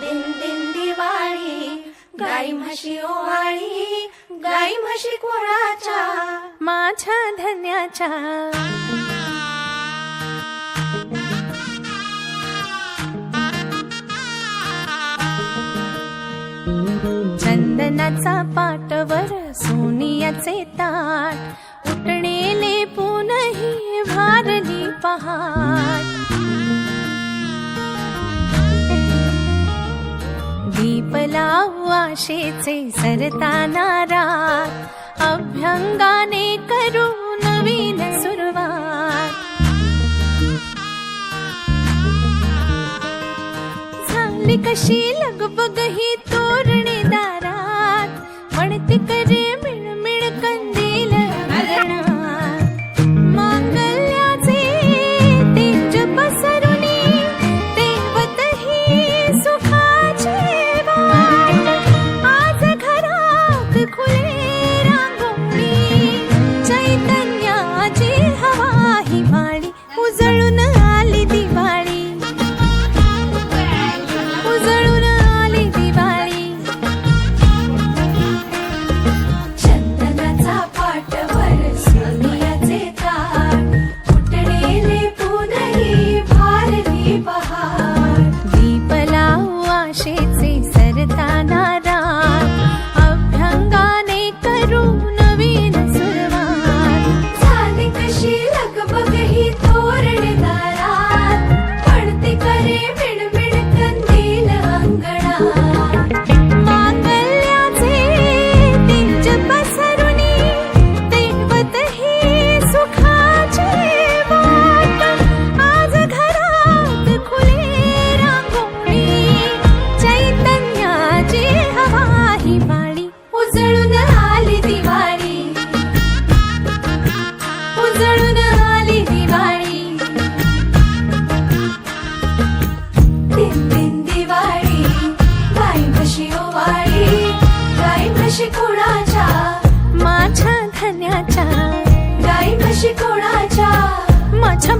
दिन दिन दिवाळी गाई म्हशी ओवाळी गाई म्हशी कोणाच्या माझ्या धन्याच्या. चंदनाचा पाटवर सोनियाचे ताट उठणेले पहाड दीप लावू आशेचे सरताना रात अभ्यंगाने करू नवीन सुरुवात. झाली कशी लगबग ही तोरणे दारात. म्हणते करे Baby. म्हशी कोणाच्या? माझ्या धन्याच्या. गाई म्हशी कोणाच्या? माझ्या